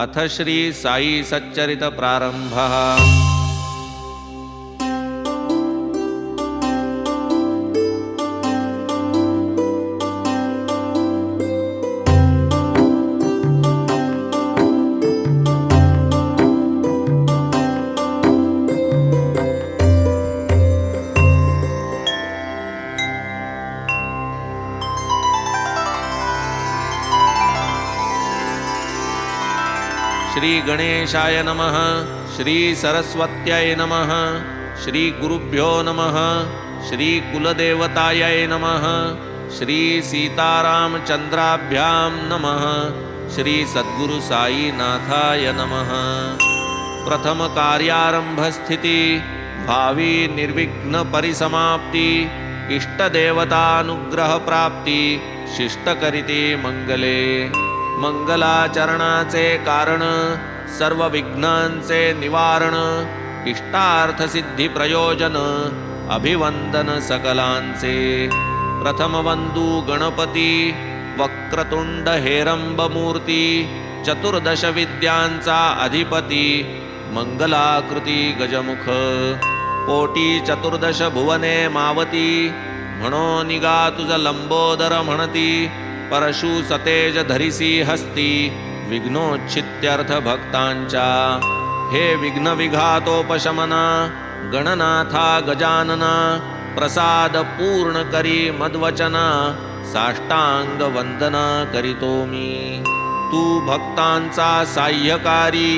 अथ श्री साई सच्चरित प्रारंभ। गणेशाय नमः श्रीसरस्वत्यै नमः श्रीगुरुभ्यो नमः श्रीकुलदेवतायै नमः श्रीसीतारामचन्द्राभ्यां नमः श्रीसद्गुरुसायिनाथाय नमः। प्रथमकार्यारम्भस्थिति भावी निर्विघ्नपरिसमाप्ति इष्टदेवतानुग्रहप्राप्ति शिष्टकरिते मङ्गले मङ्गलाचरणाचे कारण सर्वविघ्नान्से निवारण इष्टार्थसिद्धिप्रयोजन अभिवन्दन अभिवन्दनसकलांसे प्रथमबन्धुगणपति वक्रतुण्ड हेरम्बमूर्ति चतुर्दशविद्यांसा अधिपति मङ्गलाकृति गजमुख। कोटिचतुर्दश भुवने मावती मणो निगातुज लम्बोदर भणति परशु सतेज धरिसी हस्ति। विघ्नोच्छित्यर्थ भक्तांच्या हे विघ्नविघातोपशमना गणनाथा गजानना प्रसाद पूर्ण करी मद्वचना साष्टांग वंदना करीतो मी। तू भक्तांचा साह्यकारी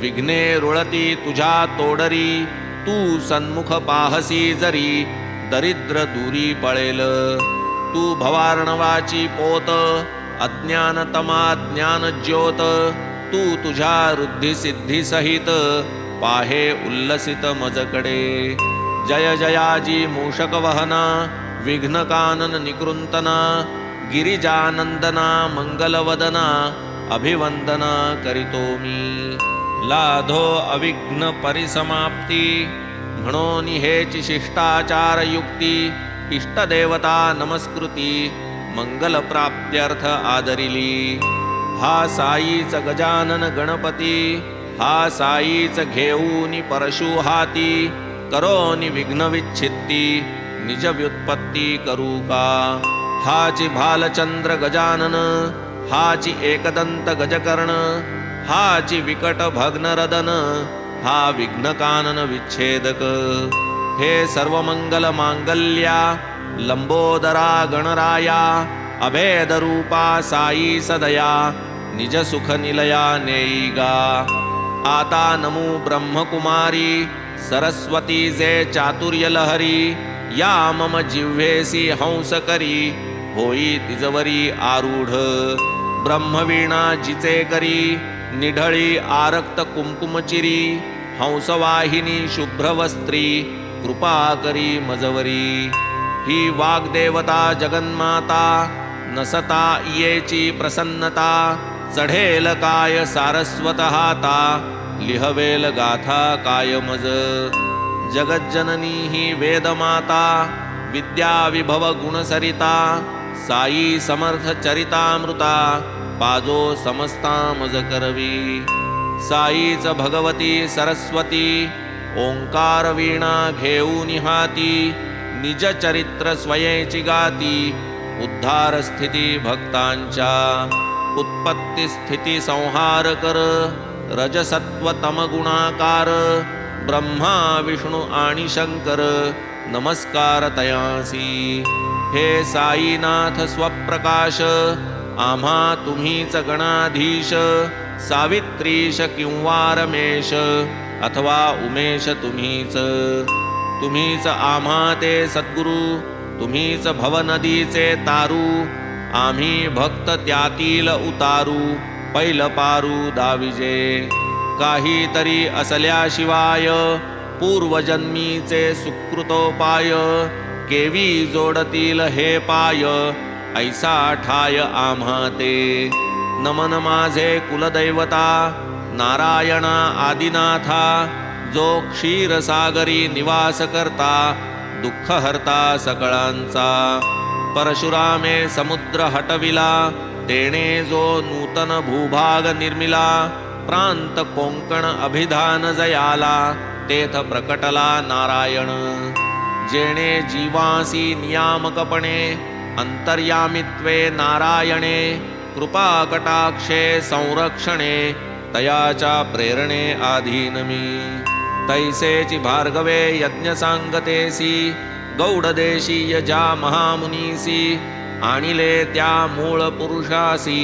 विघ्ने रुळती तुझ्या तोडरी तू सन्मुख पाहसी जरी दरिद्र दूरी पळेल। तू भवार्णवाची पोत अज्ञानतमा ज्ञान ज्योत तू तुझ्या वृद्धी सिद्धी सहित पाहे उल्लसित मजकडे. जय जयाजी मूषक वहना विघ्न कानन निकृंतना गिरिजानंदना मंगलवदना अभिवंदना करितो मी. लाधो अविघ्न परिसमाप्ती म्हणून हेची शिष्टाचार युक्ती इष्टदेवता नमस्कृती. मंगलप्राप्त्यर्थ आदरिली। हा साईच गजानन गणपती हा साईच घेऊनी परशु हाती करोनी विघ्नविच्छित्ती निज व्युत्पत्ती करू का? हाची भालचंद्र गजानन हाची एकदंत गजकर्ण हाची विकट भग्नरदन हा विघ्नकानन विच्छेदक। हे सर्व मंगल मांगल्या लंबोदरा गणराया अभेद रूपा साई सदया निज सुख निलया नेईगा आता नमू ब्रह्मकुमारी सरस्वती जे चातुर्य लहरी या मम जिव्हेसी हंस करी होई तिजवरी आरूढ। ब्रह्मवीणा जिचे करी निढळी आरक्त कुंकुमचिरी हंसवाहिनी शुभ्रवस्त्री कृपा करी मजवरी। ही वाग्देवता जगन्माता नसता इयेची प्रसन्नता चढेल काय सारस्वत हाता लिहवेल गाथा काय मज जगज्जननी ही वेदमाता विद्या विभव गुणसरिता साई समर्थ चरितामृता पाजो समस्ता मज करवी. साईच भगवती सरस्वती ओंकार वीणा घेऊन हाती निजचरित्र स्वयञ्चि उद्धारस्थिति भक्तां उत्पत्तिस्थितिसंहारकर रजसत्त्वतमगुणाकार ब्रह्मा विष्णु आणिशङ्कर नमस्कारतयासि। हे साईनाथ स्वप्रकाश आम्हा तुम्हीच गणाधीश सावित्रीश किंवा रमेश अथवा उमेश तुम्हीच तुम्हीच आम्हा ते सद्गुरु तुम्हीच भवनदीचे तारू आम्ही भक्त त्यातील उतारू पैल पारू दाविजे. काहीतरी असल्याशिवाय पूर्वजन्मीचे सुकृतोपाय केवी जोडतील हे पाय ऐसा ठाय आम्हा ते. नमन माझे कुलदैवता नारायणा आदिनाथा जो क्षीरसागरी निवास करता दुःख हरता सकळांचा परशुरामे समुद्र हटविला तेणे जो नूतन भूभाग निर्मिला प्रांत कोंकण अभिधान जयाला तेथ प्रकटला नारायण। जेणे जीवासी नियामकपणे अंतर्यामित्वे नारायणे कृपा कटाक्षे संरक्षणे तयाच्या प्रेरणे आधीन मी तैसेचि भार्गवे यज्ञसाङ्गतेसि गौडदेशीयजा महामुनीसि महामुनिसि अनिलेत्या मूलपुरुषासि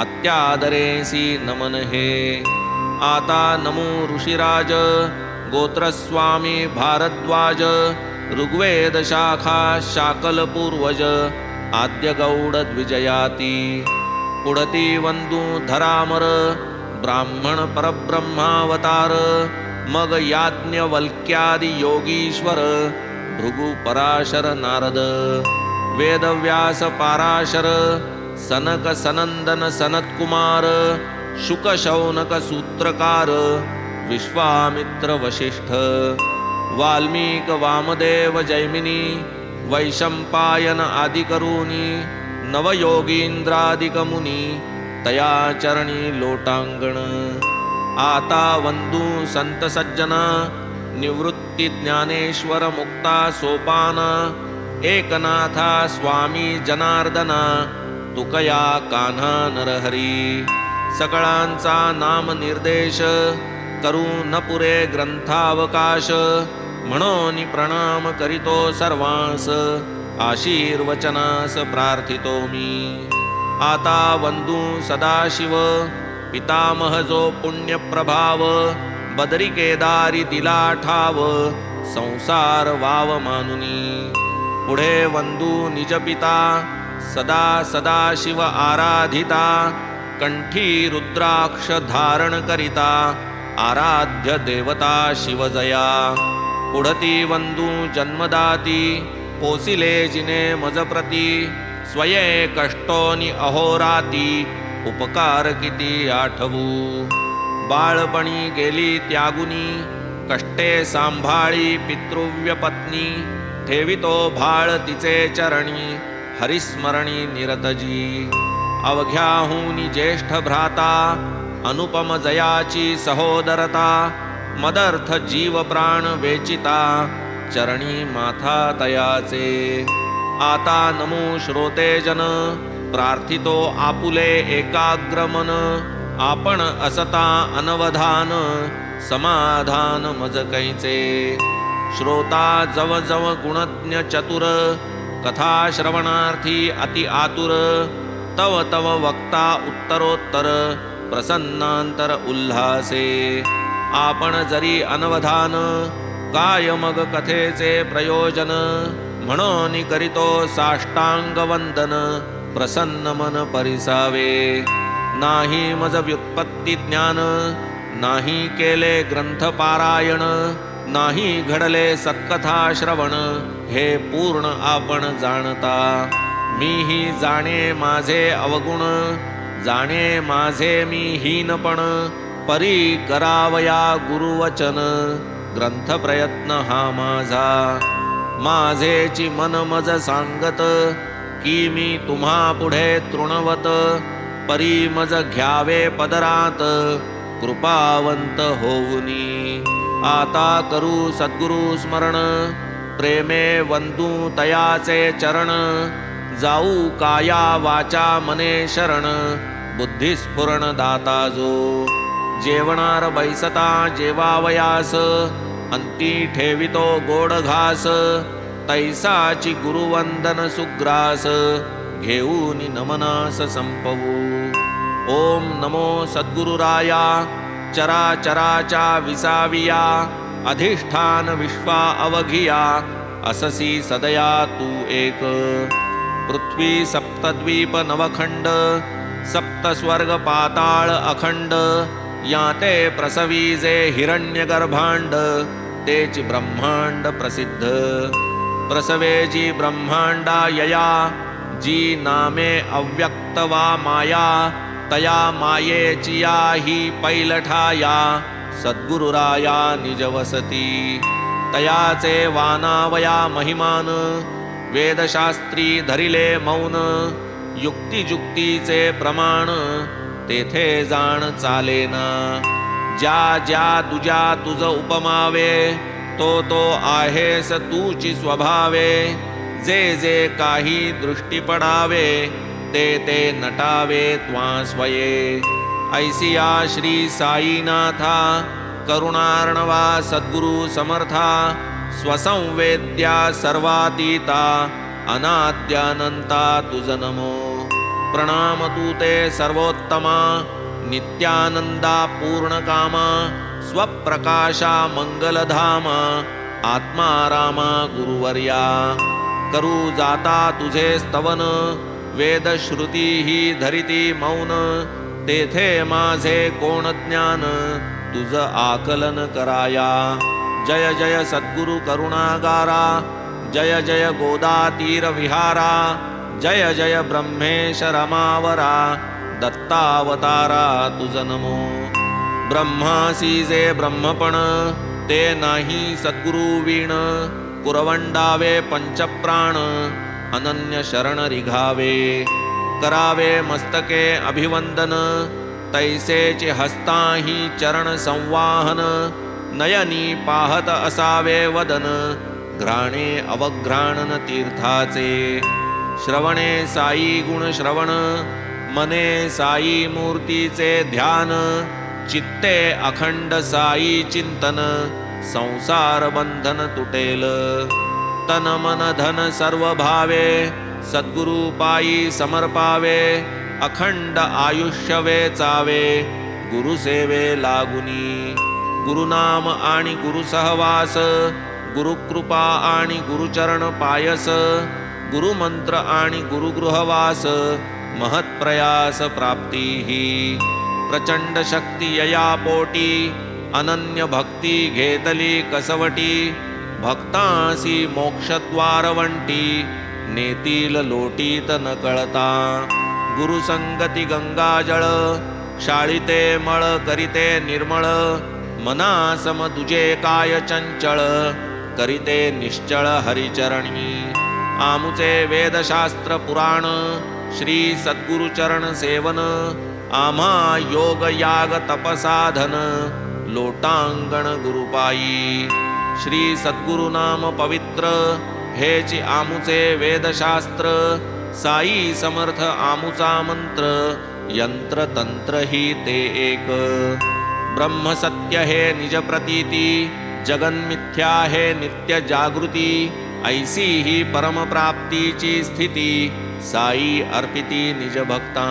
अत्यादरेसि नमनहे। आता नमो ऋषिराज गोत्रस्वामी भारद्वाज ऋग्वेदशाखा शाकलपूर्वज आद्यगौडद्विजयाति। गौडद्विजयाति कुडतिवन्धु धरामर ब्राह्मण परब्रह्मावतार मगयाज्ञवल्क्यादियोगीश्वर भृगुपराशर नारद वेदव्यासपाराशर सनकसनन्दन सनत्कुमार शुकशौनकसूत्रकार विश्वामित्र वसिष्ठ वाल्मीकि वामदेव जैमिनि वैशम्पायन आदिकरूणि नवयोगीन्द्रादिकमुनि तयाचरणि लोटाङ्गण आता वंदू संत सज्जना निवृत्ती ज्ञानेश्वर मुक्ता सोपान एकनाथा स्वामी जनार्दना तुकया कान्हा नरहरी। सकळांचा नाम निर्देश करू न पुरे ग्रंथावकाश म्हणून प्रणाम करीतो सर्वांस आशीर्वचनास प्रार्थितो मी। आता वंदू सदाशिव पितामह जो पुण्यप्रभाव बदरी केदारी दिला ठाव संसार वाव मानुनी. पुढे वंदू निज पिता सदा शिव आराधिता कंठी रुद्राक्ष धारण करिता आराध्य देवता शिवजया पुढती वंदू जन्मदाती पोसिले जिने मजप्रती स्वये कष्टोनि अहोराती उपकार किती आठवू? बाळपणी गेली त्यागुनी कष्टे सांभाळी पितृव्य पत्नी ठेवितो भाळ तिचे चरणी हरिस्मरणी निरतजी. अवघ्याहूनी ज्येष्ठ भ्राता अनुपम जयाची सहोदरता मदर्थ जीव प्राण वेचिता चरणी माथा तयाचे. आता नमो श्रोतेजन प्रार्थितो आपुले एकाग्रमन आपण असता अनवधान समाधान मज कैचे श्रोता जव जव गुणज्ञ चतुर कथा श्रवणार्थी अति आतुर तव तव वक्ता उत्तरोत्तर प्रसन्नांतर उल्हासे। आपण जरी अनवधान काय मग कथेचे प्रयोजन म्हणून करितो साष्टांग वंदन प्रसन्न मन परिसावे नाही मज व्युत्पत्ती ज्ञान नाही केले ग्रंथ पारायण नाही घडले सत्कथा श्रवण हे पूर्ण आपण जाणता। मीही जाणे माझे अवगुण जाणे माझे मी हीनपण परी करावया गुरुवचन ग्रंथ प्रयत्न हा माझा। माझेची मन मज सांगत की मी तुम्हा पुढे तृणवत परी मज घ्यावे पदरात कृपावंत होऊनी. आता करू सद्गुरु स्मरण प्रेमे वंदू तयाचे चरण जाऊ काया वाचा मने शरण बुद्धिस्फुरण दाता जो. जेवणार बैसता जेवावयास अंती ठेवितो गोड घास तैसाची गुरुवंदन सुग्रास घेऊन नमनास संपवू। ओम नमो सद्गुरुराया चराचराचा विसाविया अधिष्ठान विश्वा अवघिया अससी सदया तू एक। पृथ्वी सप्तद्वीप नवखंड सप्तस्वर्ग पाताळ अखंड याते प्रसवीजे हिरण्यगर्भांड तेच ब्रह्मांड प्रसिद्ध। प्रसवे जी ब्रह्मांडा यया। जी नामे अव्यक्तवा माया। तया माये या हि पैलठाया। सद्गुरुराया निजवसती। तयाचे वानावया महिमान। वेदशास्त्री धरिले मौन। युक्तिजुक्तीचे प्रमाण। तेथे जाण चालेना। ज्या ज्या तुझ्या तुझ उपमावे। तो तो आहेस तूची स्वभावे. जे जे काही दृष्टी पडावे ते ते नटावे त्वा स्वये. ऐसिया श्री साईनाथा करुणार्णवा सद्गुरु समर्था स्वसंवेद्या सर्वातीता अनाद्यानंता तुझ नमो. प्रणाम तू ते सर्वोत्तमा नित्यानंदा पूर्णकामा स्वप्रकाशा मंगलधाम आत्मा रामा गुरुवर्या। करू जाता तुझे स्तवन वेदश्रुती ही धरिती मौन। तेथे माझे कोण ज्ञान तुझ आकलन कराया। जय जय सद्गुरु करुणागारा जय जय गोदातीर विहारा। जय जय ब्रह्मेश रमावरा दत्तावतारा तुझ नमो। ब्रह्मासी जे ब्रह्मपण ते नाही सद्गुरु वीण कुरवंडावे पंचप्राण अनन्य शरण रिघावे करावे मस्तके अभिवंदन तैसेचे हस्ताही चरण संवाहन नयनी पाहत असावे वदन घ्राणे अवघ्राणन तीर्थाचे. श्रवणे साई गुण श्रवण मने साई मूर्तीचे ध्यान. चित्ते अखंड साई चिंतन संसार बंधन तुटेल. तन मन धन सर्व भावे सद्गुरु पायी समर्पावे अखंड आयुष्य वेचावे गुरुसेवे लागुनी. गुरुनाम आणि गुरुसहवास गुरुकृपा आणि गुरुचरण पायस गुरुमंत्र आणि गुरुगृहवास महत्प्रयास प्राप्ती ही प्रचंड शक्ती यया पोटी अनन्य भक्ती घेतली कसवटी भक्तासी मोक्षद्वारवंटी नेतील लोटीत न कळता गुरुसंगती गंगाजळ शाळिते मळ करिते निर्मळ मनासम तुझे काय चंचळ करिते निश्चळ हरिचरणी। आमुचे वेदशास्त्र पुराण श्री सद्गुरुचरण सेवन आमायोगयाग योगयागतपसाधन लोटाङ्गणगुरुपायी श्रीसद्गुरुनाम पवित्र हेचि आमुचे वेदशास्त्र साई समर्थ आमुचा मन्त्र यन्त्रतन्त्र हि ते एक। ब्रह्मसत्य हे निजप्रतीति जगन्मिथ्या हे नित्यजागृति ऐसी ही परमप्राप्तीची स्थिति साई अर्पिति निजभक्ता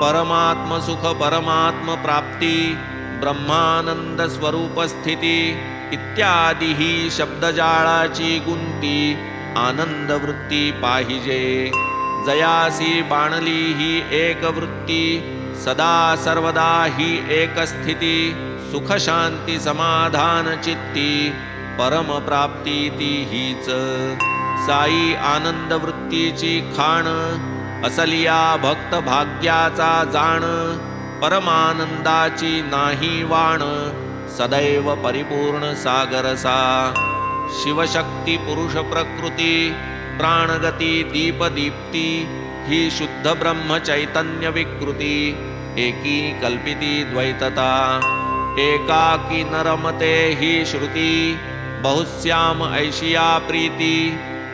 परमात्मसुख परमात्म सुख परमात्म प्राप्ती ब्रह्मानंद स्वरूप स्थिती इत्यादी ही शब्दजाळाची गुंती आनंद वृत्ती पाहिजे. जयासी बाणली ही एक वृत्ती सदा सर्वदा ही एक स्थिती सुख शांती समाधान चित्ती परम प्राप्ती ती हीच. साई आनंद वृत्तीची खाण असलिया भक्त भाग्याचा जाण परमानंदाची नाही वाण सदैव परिपूर्ण सागरसा. शिवशक्ती पुरुष प्रकृती प्राणगती दीपदीप्ती ही शुद्ध ब्रह्म चैतन्य विकृती एकी कल्पिती द्वैतता. एकाकी नरमते ही श्रुती बहुस्याम ऐशिया प्रीती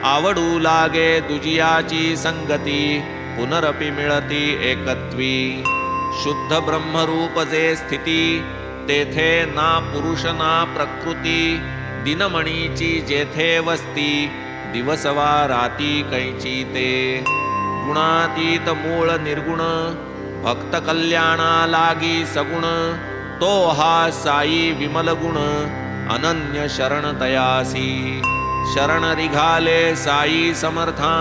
आवडू लागे दुजियाची संगती पुनरपि मिळती एकत्वी. शुद्ध ब्रह्मरूप जे स्थिती तेथे ना पुरुष ना प्रकृती दिनमणीची जेथे वस्ती दिवसवा राती कैची ते. गुणातीत मूळ निर्गुण भक्त कल्याणा लागी सगुण तो हा साई विमल गुण अनन्य शरण तयासी. शरण रिघाले साई समर्था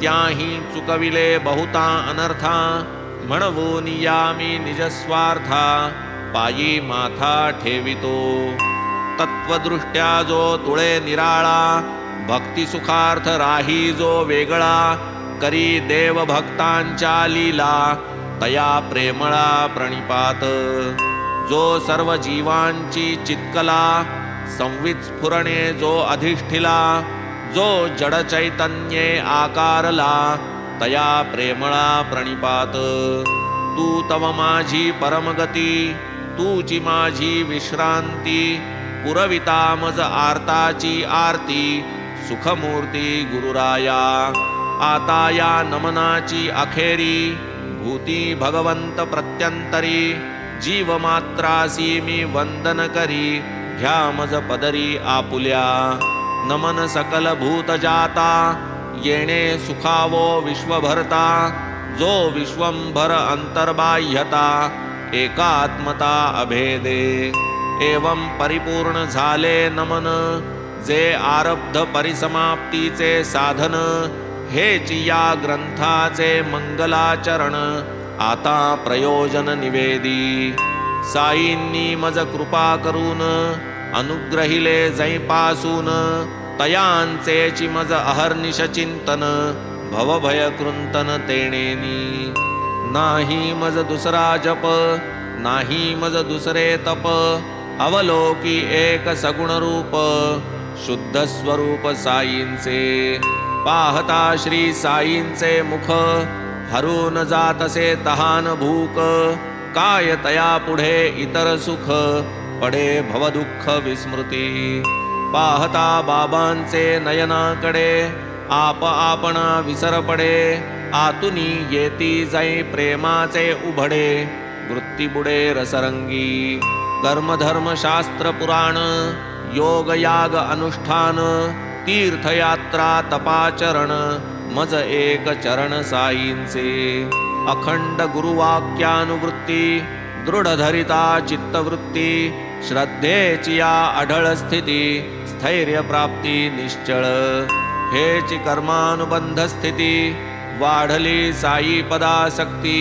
त्याही चुकविले बहुता अनर्था म्हणवून यामी निजस्वार्था पायी माथा ठेवितो. तत्वदृष्ट्या जो तुळे निराळा भक्तिसुखार्थ राही जो वेगळा करी देव भक्तांच्या लीला तया प्रेमळा प्रणिपात. जो सर्व जीवांची चित्कला संवित स्फुरणे जो अधिष्ठिला जो जड चैतन्ये आकारला तया प्रेमळा प्रणिपात. तू तव माझी परमगती तूची माझी विश्रांती पुरविता मज आर्ताची आरती सुखमूर्ती गुरुराया. आता या नमनाची अखेरी भूती भगवंत प्रत्यंतरी जीव मात्रासी मी वंदन करी घ्या मज पदरी आपुल्या। नमन सकल भूत जाता। येणे सुखावो विश्वभरता। जो विश्वंभर अंतर्बाह्यता। एकात्मता अभेदे। एवं परिपूर्ण झाले नमन। जे आरब्ध परिसमाप्तीचे साधन। हे चिया ग्रंथाचे मंगलाचरण। आता प्रयोजन निवेदी। साईंनी मज कृपा करून अनुग्रहिले जैपासून तयांचे चिमज अहर्निश चिंतन भवभय कृंतन तेणेनी. नाही मज दुसरा जप नाही मज दुसरे तप अवलोकी एक सगुण रूप शुद्ध स्वरूप साईंचे. पाहता श्री साईंचे मुख हरून जातसे तहान भूक काय तया पुढे इतर सुख पडे भवदुःख विस्मृती पाहता बाबांचे नयनाकडे आप आपणा विसर पडे आतुनी येती जाई प्रेमाचे उभडे। वृत्ती बुडे रसरंगी कर्मधर्म शास्त्र पुराण योग याग अनुष्ठान तीर्थयात्रा तपाचरण मज एक चरण साईंचे। अखंड गुरुवाक्यानुवृत्ती दृढ धरिता चित्तवृत्ती श्रद्धेची या अढळ स्थिती स्थैर्य प्राप्ती निश्चळ. हेची कर्मानुबंध स्थिती वाढली साई पदासक्ती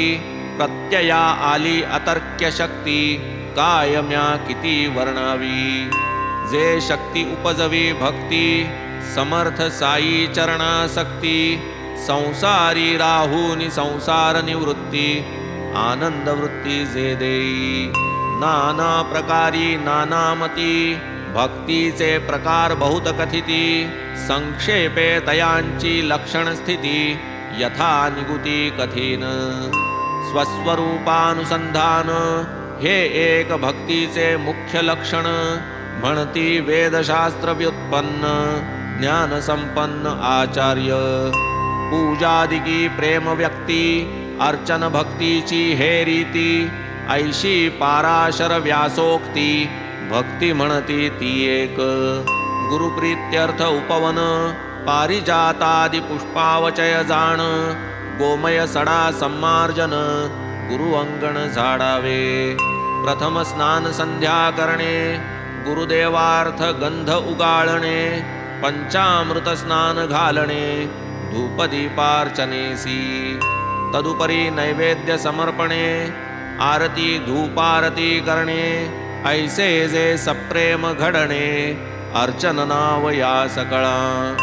प्रत्यया आली अतर्क्य शक्ती कायम्या किती वर्णावी. जे शक्ती उपजवी भक्ती समर्थ साई चरणासक्ती संसारी राहूनी संसार निवृत्ती आनंद वृत्ती जे देई. नाना प्रकारी नानामती भक्तीचे प्रकार बहुत कथिती संक्षेपे तयांची स्थिती यथा निगुती कठीण स्वस्वरूपानुसंधान हे एक भक्तीचे मुख्य लक्षण म्हणती वेदशास्त्र व्युत्पन्न ज्ञान संपन्न आचार्य। पूजादिकी प्रेम व्यक्ती अर्चन भक्तीची हे रीती ऐशी पाराशर व्यासोक्ती भक्ती म्हणती ती एक. गुरुप्रीत्यर्थ उपवन पारिजातादि पुष्पावचय जाण गोमय सडा सम्मार्जन गुरु अंगण झाडावे. प्रथम स्नान संध्या करणे गुरुदेवार्थ गंध उगाळणे पंचामृत स्नान घालणे धूपदीपार्चनेसी. तदुपरी नैवेद्य समर्पणे आरती धूपारती करणे ऐसे जे सप्रेम घडणे अर्चन नाव या सकळा.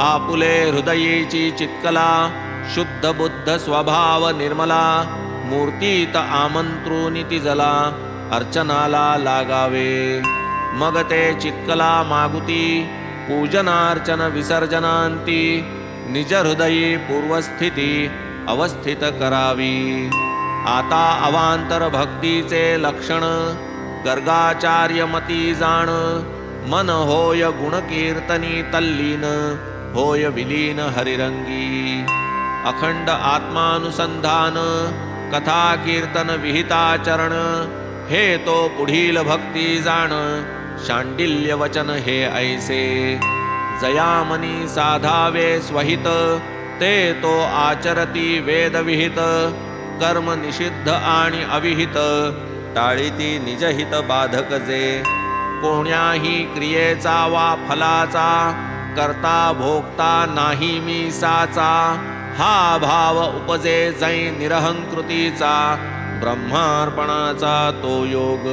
आपुले हृदयीची चित्कला शुद्ध बुद्ध स्वभाव निर्मला मूर्तीत आमंत्रोनिती जला अर्चनाला लागावे. मग ते चित्कला मागुती पूजनार्चन विसर्जनांती निज हृदयी पूर्वस्थिती अवस्थित करावी. आता अवांतर भक्तीचे लक्षण गर्गाचार्य मती जाण मन होय गुणकीर्तनी तल्लीन होय विलीन हरिरंगी. अखंड आत्मानुसंधान कथा कीर्तन विहिताचरण हे तो पुढील भक्ती जाण शांडिल्य वचन हे ऐसे. जयामनी साधावे स्वहित ते तो आचरती वेदविहित कर्म निषिद्ध आणि अविहित. टाळीती निजहित बाधक जे. कोण्याही क्रियेचा वा फलाचा करता भोगता नाही मी साचा. हा भाव उपजे जै निरहंकृतीचा ब्रह्मार्पणाचा तो योग.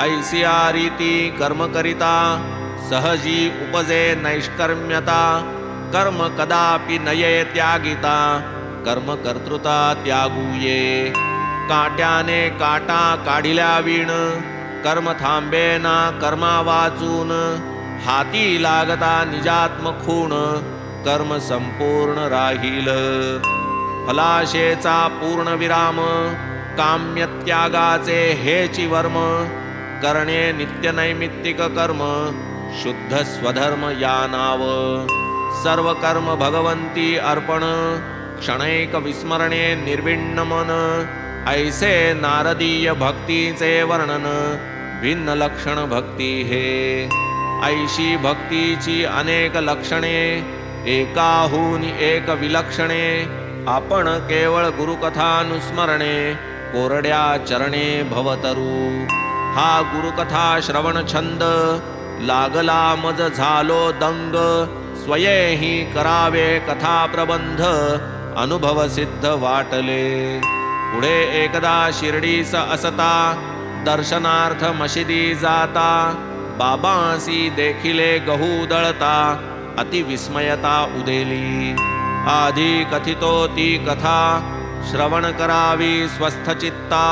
ऐसिया रीती कर्म करिता सहजी उपजे नैष्कर्म्यता. कर्म कदापि नये त्यागिता. कर्म कर्तृता त्यागूये. काट्याने काटा काढिल्या विण कर्म थांबेना कर्मा वाचून. हाती लागता निजात्म खूण कर्म संपूर्ण राहील. फलाशेचा पूर्ण विराम काम्यत्यागाचे हेची वर्म करणे नित्यनैमित्तिक कर्म शुद्ध स्वधर्म या नाव. सर्व कर्म भगवंती अर्पण क्षणैक विस्मरणे निर्विण्ण मन ऐसे नारदीय भक्तीचे वर्णन भिन्न लक्षण भक्ती हे. ऐशी भक्तीची अनेक लक्षणे एकाहून एक विलक्षणे आपण केवळ गुरुकथानुस्मरणे कोरड्या चरणे भवतरू. हा गुरुकथा श्रवण छंद लागला मज झालो दंग स्वयेही करावे कथा प्रबंध अनुभव सिद्ध वाटले पुढे एकदा शिर्डीस असता दर्शनार्थ मशिदी जाता बाबासी देखिले गहू दळता अतिविस्मयता उदेली. आधी कथितो ती कथा श्रवण करावी स्वस्थ चित्ता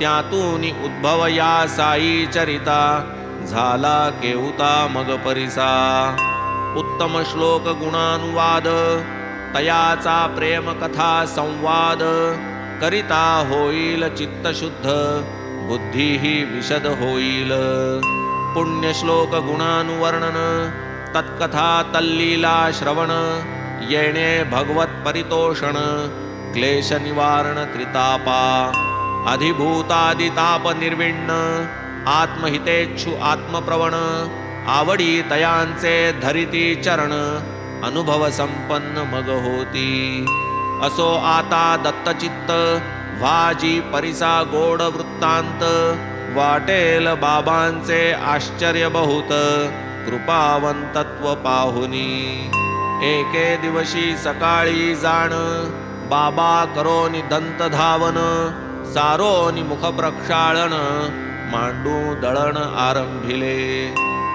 त्यातून उद्भव या साई चरिता झाला केहुता मग परिसा. उत्तम श्लोक गुणानुवाद तयाचा प्रेम कथा संवाद करिता होईल चित्तशुद्ध बुद्धीही विशद होईल. पुण्यश्लोक गुणानुवर्णन तत्कथा तल्लीला श्रवण येणे भगवत परितोषण क्लेश निवारण त्रितापा अधिभूतादिताप आत्महितेच्छु आत्मप्रवण आवडी तयांचे धरिती चरण अनुभव संपन्न मग होती. असो आता दत्तचित्त वाजी परिसा गोड वृत्तांत वाटेल बाबांचे आश्चर्य बहुत कृपावंतत्व पाहुनी. एके दिवशी सकाळी जाण बाबा करोनी दंत धावन सारोनी मुख प्रक्षाळण मांडू दळण आरंभिले.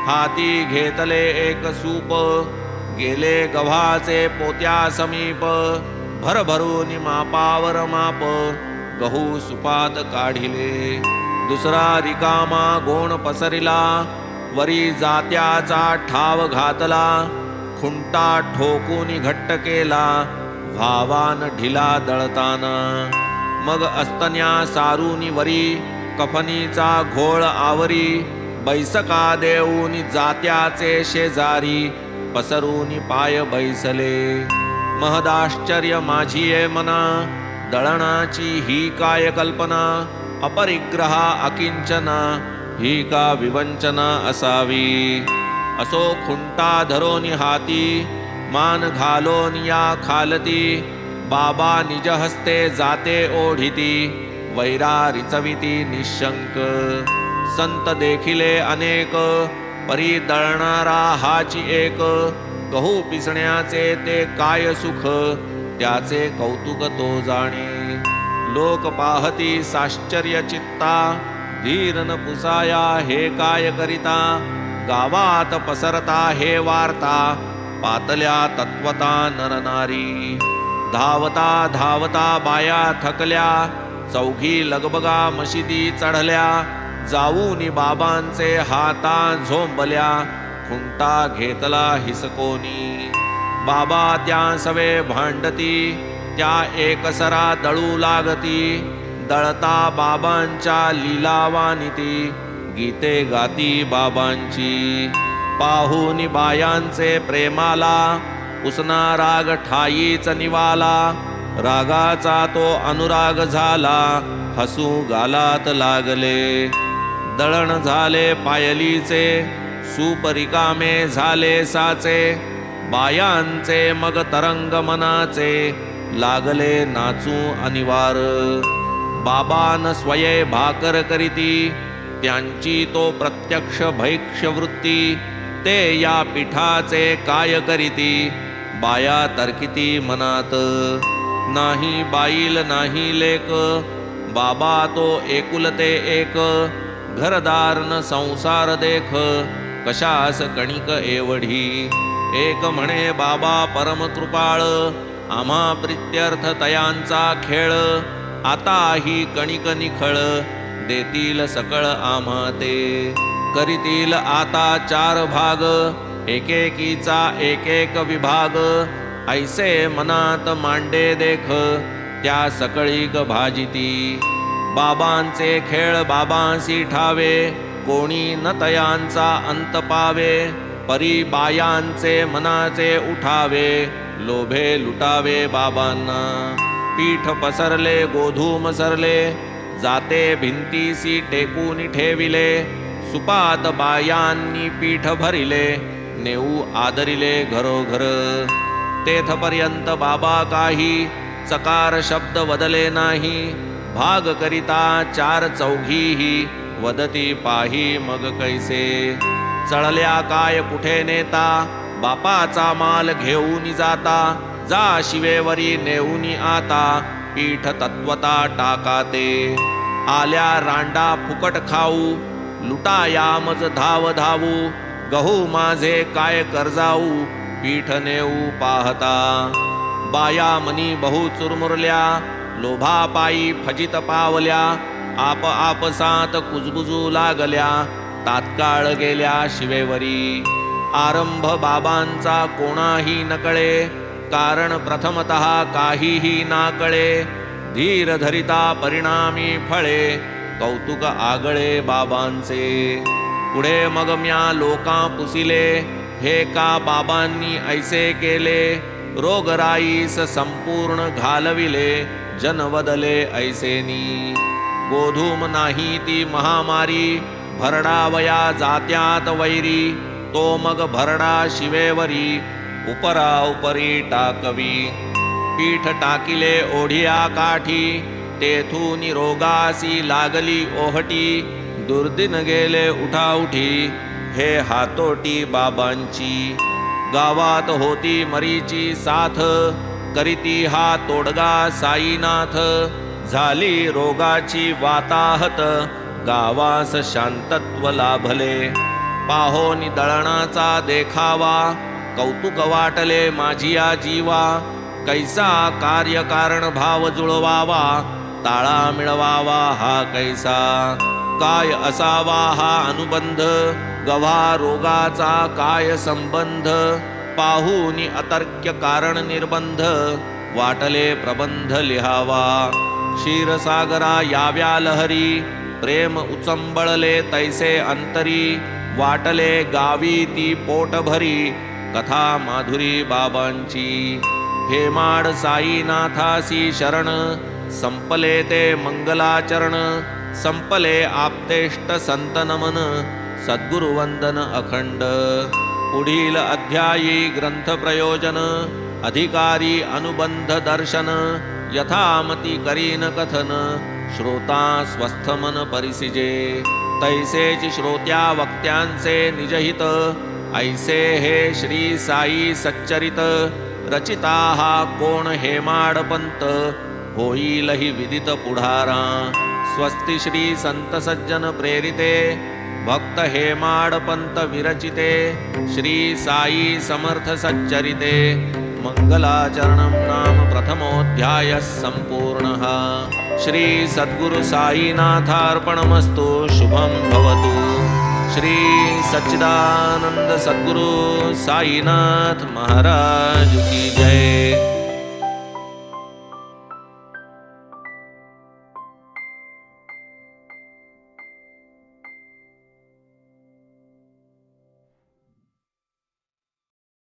हाती घेतले एक सूप गेले गव्हाचे पोत्या समीप. भरभरून मापावर माप. गहू सुपात काढिले. दुसरा रिकामा गोण पसरिला. वरी जात्याचा ठाव घातला. खुंटा ठोकून घट्ट केला. भावान ढिला दळताना. मग अस्तन्या सारूनी वरी. कफनीचा घोळ आवरी. बैसका देऊनी जात्याचे शेजारी. पसरून पाय बैसले। महदाश्चर्य माझी ये मना दळणाची ही काय कल्पना? अपरिग्रहा अकिंचना ही का विवंचना असावी? असो खुंटा धरोनी हाती मान घालोन या खालती बाबा निज हस्ते जाते ओढिती वैरा रिचविती निशंक। संत देखिले अनेक परी दळणारा हाची एक गहू पिसण्याचे ते काय सुख? त्याचे कौतुक तो जाणे. लोक पाहती साश्चर्य चित्ता धीर न पुसाया हे काय करिता? गावात पसरता हे वार्ता पातल्या तत्वता नरनारी धावता धावता बाया थकल्या चौघी लगबगा मशिदी चढल्या जाऊनी बाबांचे हाता झोंबल्या खुंटा घेतला हिसकोनी. बाबा त्या सवे भांडती त्या एकसरा दळू लागती. दळता बाबांच्या लिलावानिती गीते गाती बाबांची. पाहुनी बायांचे प्रेमाला उसना राग ठाईच निवाला. रागाचा तो अनुराग झाला हसू गालात लागले. दळण झाले पायलीचे सुपरिकामे झाले साचे बायांचे मग तरंग मनाचे लागले नाचू अनिवार. बाबान स्वये भाकर करीती त्यांची तो प्रत्यक्ष भैक्ष वृत्ती ते या पिठाचे काय करीती बाया तर्किती मनात. नाही बाईल नाही लेक बाबा तो एकुलते एक घरदार न संसार देख कशास कणिक एवढी? एक म्हणे बाबा परमकृपाळ आम्हा प्रित्यर्थ तयांचा खेळ आता ही कणिक निखळ देतील सकळ आम्हा ते. करीतील आता चार भाग एकेकीचा एकेक विभाग ऐसे मनात मांडे देख त्या सकळीक भाजिती. बाबांचे खेळ बाबांसी ठावे कोणी न तयांचा अंत पावे परी बायांचे मनाचे उठावे लोभे लुटावे बाबांना. पीठ पसरले गोधूम सरले जाते भिंतीसी टेकून ठेविले सुपात बायांनी पीठ भरिले नेऊ आदरिले घरोघर. तेथपर्यंत बाबा काही चकार शब्द बदले नाही भाग करिता चार चौघीही वदती पाही मग कैसे. चढल्या काय कुठे नेता बापाचा माल घेऊन जाता जा शिवेवरी नेऊन आता पीठ तत्वता टाकाते. आल्या रांडा फुकट खाऊ लुटाया मज धाव धावू गहू माझे काय कर्जाऊ पीठ नेऊ पाहता. बाया मनी बहु चुरमुरल्या लोभापायी फजित पावल्या आप आपसात कुजबुजू लागल्या तात्काळ गेल्या शिवेवरी. आरंभ बाबांचा कोणाही नकळे कारण प्रथमतः काहीही नाकळे धीर धरिता परिणामी फळे कौतुक आगळे बाबांचे. पुढे मग म्या लोका पुसिले हे का बाबांनी ऐसे केले रोगराईस संपूर्ण घालविले जन वदले ऐसेनी। गोधूम नाही ती महामारी भरडावया जात्यात वैरी। तो मग भरडा शिवेवरी उपरा उपरी टाकवी। पीठ टाकिले ओढिया काठी तेथून रोगासी लागली ओहटी। दुर्दिन गेले उठाउठी हे हातोटी बाबांची। गावात होती मरीची साथ करीती हा तोडगा साईनाथ. झाली रोगाची वाताहत गावास शांतत्व लाभले. पाहोनी दळणाचा देखावा कौतुक वाटले माझिया जीवा. कैसा कार्यकारण भाव जुळवावा ताळा मिळवावा हा कैसा. काय असावा हा अनुबंध गव्हा रोगाचा काय संबंध? पाहून अतर्क्य कारण निर्बंध वाटले प्रबंध लिहावा। क्षीरसागरा याव्या लहरी प्रेम उचंबळले तैसे अंतरी वाटले गावी ती पोट भरी कथा माधुरी बाबांची। हेमाड साईनाथासी शरण संपले ते मंगलाचरण संपले आपतेष्ट संतनमन सद्गुरुवंदन अखंड। पुढील अध्यायी ग्रंथ प्रयोजन अधिकारी अनुबंध दर्शन यथामती करीन कथन श्रोता स्वस्थ मन परिसिजे। तैसेच श्रोत्या वक्त्यांचे निजहित ऐसे हे श्री साई सच्चरित रचिता हा कोण हेमाडपंत होईल ही विदित पुढारा। स्वस्ति श्री संत सज्जन प्रेरिते भक्तहेमाडपन्तविरचिते श्री समर्थसच्चरिते मङ्गलाचरणं नाम प्रथमोऽध्यायः सम्पूर्णः। श्रीसद्गुरुसाईनाथार्पणमस्तु शुभं भवतु। श्रीसच्चिदानन्दसद्गुरु की जय।